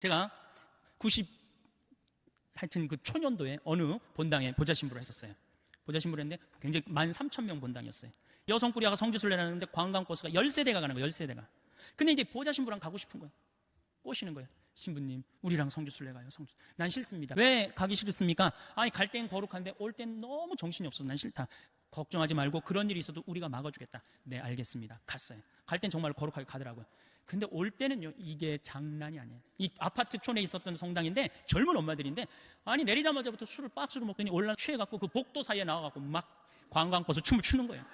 제가 90 하여튼 그 초년도에 어느 본당에 보좌 신부를 했었어요. 보좌 신부를 했는데 굉장히 만 3천 명 본당이었어요. 여성 꾸리아가 성지순례를 하는데 관광버스가 13대가 가는 거예요. 13대가. 근데 이제 보좌 신부랑 가고 싶은 거예요. 꼬시는 거예요. 신부님, 우리랑 성지순례 가요. 성지. 난 싫습니다. 왜 가기 싫습니까? 아니 갈 땐 거룩한데 올 땐 너무 정신이 없어서 난 싫다. 걱정하지 말고 그런 일이 있어도 우리가 막아주겠다. 네, 알겠습니다. 갔어요. 갈 땐 정말 거룩하게 가더라고요. 근데 올 때는요, 이게 장난이 아니에요. 이 아파트촌에 있었던 성당인데 젊은 엄마들인데 아니 내리자마자부터 술을 박스로 먹더니 올라 취해갖고 그 복도 사이에 나와갖고 막 관광버스 춤을 추는 거예요.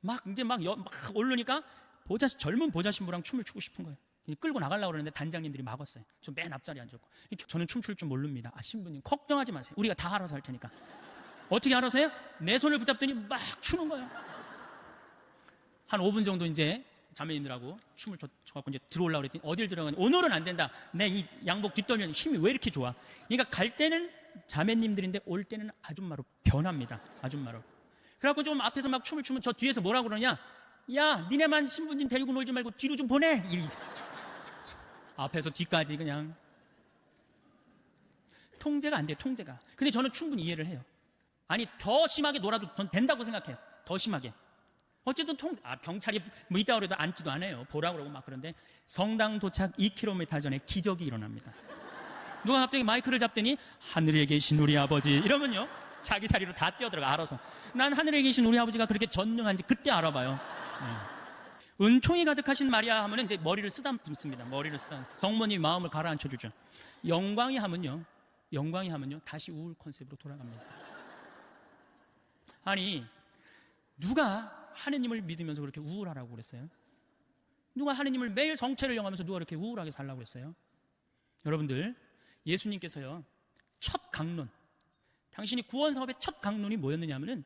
막 이제 막, 여- 막 오르니까 보자 젊은 보자 신부랑 춤을 추고 싶은 거예요. 끌고 나가려고 그러는데 단장님들이 막았어요. 저 맨 앞자리에 앉았고 저는 춤출 줄 모릅니다. 아 신부님 걱정하지 마세요. 우리가 다 알아서 할 테니까. 어떻게 알아서 해요? 내 손을 붙잡더니 막 추는 거예요. 한 5분 정도 이제 자매님들하고 춤을 춰- 춰갖고 이제 들어오려고 그랬더니 어딜 들어가니 오늘은 안 된다. 내 이 양복 뒷돌면 힘이 왜 이렇게 좋아? 그러니까 갈 때는 자매님들인데 올 때는 아줌마로 변합니다. 아줌마로. 그래갖고 좀 앞에서 막 춤을 추면 저 뒤에서 뭐라고 그러냐? 야, 니네만 신부님 데리고 놀지 말고 뒤로 좀 보내. 이- 앞에서 뒤까지 그냥 통제가 안 돼요. 통제가. 근데 저는 충분히 이해를 해요. 아니 더 심하게 놀아도 전 된다고 생각해요. 더 심하게. 어쨌든 통, 아, 경찰이 뭐 있다 그래도 앉지도 않아요. 보라 그러고 막 그런데 성당 도착 2km 전에 기적이 일어납니다. 누가 갑자기 마이크를 잡더니 하늘에 계신 우리 아버지 이러면요. 자기 자리로 다 뛰어들어가 알아서. 난 하늘에 계신 우리 아버지가 그렇게 전능한지 그때 알아봐요. 네. 은총이 가득하신 마리아 하면은 이제 머리를 쓰다듬습니다. 머리를 쓰다. 성모님 마음을 가라앉혀 주죠. 영광이 하면요. 영광이 하면요. 다시 우울 컨셉으로 돌아갑니다. 아니 누가 하느님을 믿으면서 그렇게 우울하라고 그랬어요? 누가 하느님을 매일 성체를 영하면서 누가 그렇게 우울하게 살라고 그랬어요? 여러분들 예수님께서요 첫 강론 당신이 구원 사업의 첫 강론이 뭐였느냐 하면은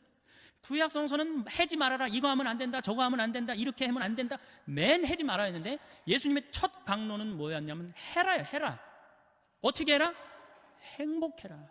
구약 성서는 해지 말아라 이거 하면 안 된다 저거 하면 안 된다 이렇게 하면 안 된다 맨 해지 말아야 했는데 예수님의 첫 강론은 뭐였냐면 해라요 해라 어떻게 해라 행복해라